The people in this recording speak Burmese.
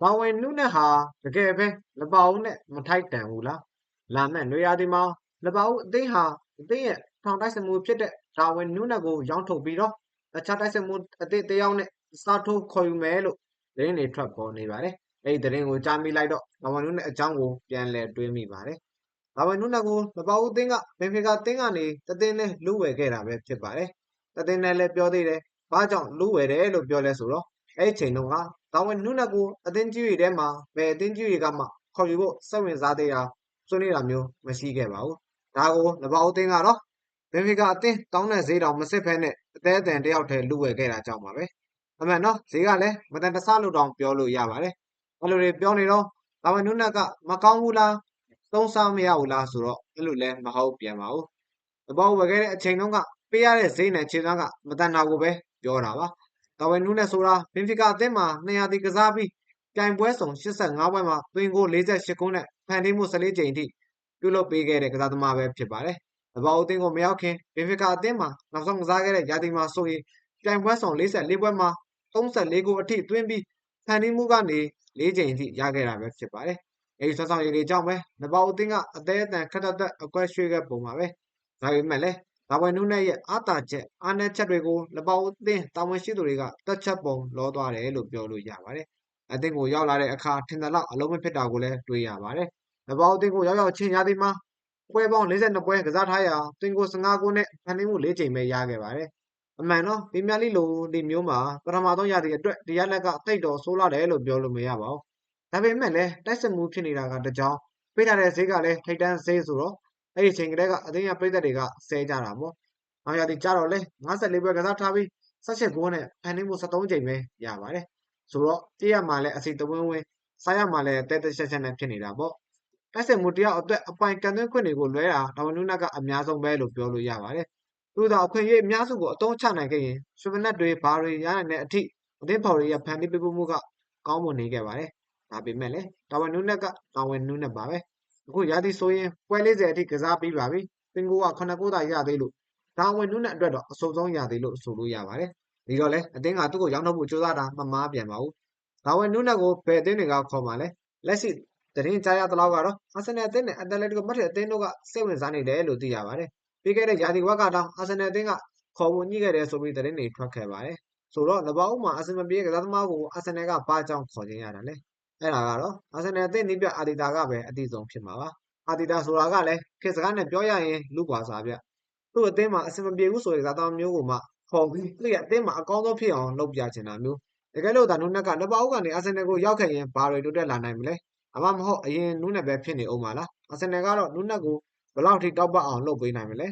ဘာဝင်နုနဲ့ဟာတကယ်ပဲလပအောင်နဲ့မထိုက်တန်ဘူးလားလာမဲ့နွေရာသီမှာလပအောင်အသိဟာအသိရဲ့ထောင်တိုက်စမှုဖြစ်တဲ့ဒါဝင်နုနဲ့ကိုရောင်းထုတ်ပြီးတော့တခြားတိုက်စမှုအသိတယောက်နဲ့စားထိုးခေါ်ယူမယ်လို့သတင်းတွေထွက်ပေါ်နေပါတယ်အဲ့ဒီသတင်းကိုကြားမိလိုက်တော့ဒါဝင်နုနဲ့အကြောင်းကိုပြန်လည်တွေးမိပါတယ်ဒါဝင်နုနဲ့ကိုလပအောင်အသိကဘင်ဖီကာတင်းကနေတသိန်းနဲ့လူဝယ်ခဲ့တာပဲဖြစ်ပါတယ်တသိန်းနဲ့လည်းပြောသေးတယ်ဘာကြောင့်လူဝယ်တယ်လို့ပြောလဲဆိုတော့အဲ့ဒီချိန်တုန်းက ဒါဝင်နုနဲ့ကိုအတင်းကြီးတွေထဲမှာဘယ်အတင်းကြီးတွေကမှခေါ်ယူဖို့စိတ်ဝင်စားသေးတာဆွေးနွေးတာမျိုးမရှိခဲ့ပါဘူးဒါကိုလပအောင်အသိကတော့ဘင်ဖီကာအတင်းတောင်းတဲ့ဈေးတောင်မစစ်ဖဲနဲ့အသေးအတန်တယောက်တည်းလူဝယ်ခဲ့တာကြောင့်ပါပဲအမှန်တော့ဈေးကလည်းမတန်တဆလို့တောင်ပြောလို့ရပါတယ်အဲ့လိုတွေပြောနေတော့ဒါဝင်နုနဲ့ကမကောင်းဘူးလားသုံးစားမရဘူးလားဆိုတော့အဲ့လိုလည်းမဟုတ်ပြန်ပါဘူးလပအောင်ဝယ်ခဲ့တဲ့အချိန်တုန်းကပေးရတဲ့ဈေးနဲ့ခြေစွမ်းကမတန်တာကိုပဲပြောတာပါ ဒါဝင်နုနဲ့ဆိုတာဘင်ဖီကာအသင်းမှာ200တီကစားပြီးပြိုင်ပွဲဆောင်85ပွဲမှာသွင်းကို48ခုနဲ့ဖန်တီးမှု14ကြိမ်အထိပြုလုပ်ပေးခဲ့တဲ့ကစားသမားပဲဖြစ်ပါတယ်။လပအောင်အသင်းကိုမရောက်ခင်ဘင်ဖီကာအသင်းမှာနောက်ဆုံးကစားခဲ့တဲ့ရာသီမှာဆိုရင်ပြိုင်ပွဲဆောင်44ပွဲမှာ34ဂိုးအထိသွင်းပြီးဖန်တီးမှုကနေ4ကြိမ်အထိရခဲ့တာပဲဖြစ်ပါတယ်။အဲဒီဆွမ်းဆောင်ရည်တွေကြောင့်ပဲလပအောင်အသင်းကအသေးအတန်ခက်တတ်သက်အကွက်ရွှေ့ခဲ့ပုံပါပဲ။ဒါပေမဲ့လည်း ဒါဝင်နုနဲ့ရဲ့အားတာချက်အားနည်းချက်တွေကိုလပအောင်အသင်းတာဝန်ရှိသူတွေကတွက်ချက်ပုံလောသွားတယ်လို့ပြောလို့ရပါတယ်။အသင်းကိုရောက်လာတဲ့အခါထင်သလောက်အလုံးမဖြစ်တာကိုလည်းတွေ့ရပါတယ်။လပအောင်အသင်းကိုရောက်ရောက်ချင်းရာသီမှာပွဲပေါင်း42ပွဲကစားထားရာသွင်းကို15ဂိုးနဲ့ဖန်တီးမှု4ကြိမ်ပဲရခဲ့ပါတယ်။အမှန်တော့ပရီးမီးယားလိလိုဒီမျိုးမှာပထမဆုံးရာသီအတွက်ဒီရလက်ကတိတ်တော်ဆိုးလာတယ်လို့ပြောလို့မရပါဘူး။ဒါပေမဲ့လည်းတိုက်စစ်မှုဖြစ်နေတာကတကြောင်ပေးထားတဲ့ဈေးကလည်းထိတ်တန်းဈေးဆိုတော့ အဲ့ဒီအချိန်ကလေးကအသင်းရပြည်သက်တွေကဆဲကြတာပေါ့။နောက်ရာသီကြတော့လေ54ပွဲကစားထားပြီး18ဂိုးနဲ့ဖန်တီးမှု73ကြိမ်ပဲရပါတယ်။ဆိုတော့ကြည့်ရမှာလည်းအစီတဝင်းဝင်းစားရမှာလည်းတဲတဲချက်ချက်နဲ့ဖြစ်နေတာပေါ့။တိုက်စစ်မှုတယောက်အတွက်အပိုင်ကန်သွင်းခွင့်တွေကိုလွဲတာဒါဝင်နုနက်ကအများဆုံးပဲလို့ပြောလို့ရပါတယ်။သူတို့အခွင့်အရေးအများစုကိုအသုံးချနိုင်ခဲ့ရင်ဆွေပနက်တွေဘာတွေရနိုင်တဲ့အထိအသင်းဖော်တွေရဖန်တီးပေးမှုကကောင်းမွန်နေခဲ့ပါတယ်။ဒါပေမဲ့လည်းဒါဝင်နုနက်ကဒါဝင်နုနက်ပါပဲ။ အခုရာသီဆိုရင်ပွဲ40အထိကစားပြီးပါပြီ။သင်ကိုက9ဂိုးသာရသေးလို့ဒါဝင်နုနက်အတွက်တော့အဆိုးဆုံးရာသီလို့ဆိုလို့ရပါတယ်။ဒီတော့လေအသင်းကသူ့ကိုရောင်းထုတ်ဖို့ကြိုးစားတာမမားပြန်ပါဘူး။ဒါဝင်နုနက်ကိုဘယ်အသင်းတွေကခေါ်မှလဲ။လက်ရှိသတင်းကြားရသလောက်ကတော့အာဆင်နယ်အသင်းနဲ့အက်တလက်တီကိုမက်ဒရစ်အသင်းတို့ကစိတ်ဝင်စားနေတယ်လို့သိရပါတယ်။ပြီးခဲ့တဲ့ရာသီဝက်ကတောင်အာဆင်နယ်အသင်းကခေါ်ဖို့ညှိခဲ့တယ်ဆိုပြီးသတင်းတွေထွက်ခဲ့ပါတယ်။ဆိုတော့လပအောင်မှာအာဆင်မပြေကစားသမားကိုအာဆင်နယ်ကဘာကြောင့်ခေါ်ခြင်းရတာလဲ။ အဲ့ဒါကတော့အာဆင်နယ်အသင်းနီးပြအာဒီတာကပဲအတိဆုံးဖြစ်မှာပါ။အာဒီတာဆိုတာကလည်းခေတ်စကားနဲ့ပြောရရင်လူ့ကွာစာဗျ။သူ့အသင်းမှာအဆင်မပြေဘူးဆိုတဲ့ကစားသမားမျိုးကိုမှခေါ်ပြီးသူ့ရဲ့အသင်းမှာအကောင်းဆုံးဖြစ်အောင်လုပ်ပြချင်တာမျိုး။တကယ်လို့ဒါနုနက်ကလပအောင်ကနေအာဆင်နယ်ကိုရောက်ခဲ့ရင်ဘာတွေတိုးတက်လာနိုင်မလဲ။အမှမဟုတ်အရင်နုနဲ့ပဲဖြစ်နေအောင်ပါလား။အာဆင်နယ်ကတော့နုနက်ကိုဘယ်လောက်ထိတောက်ပအောင်လုပ်ပေးနိုင်မလဲ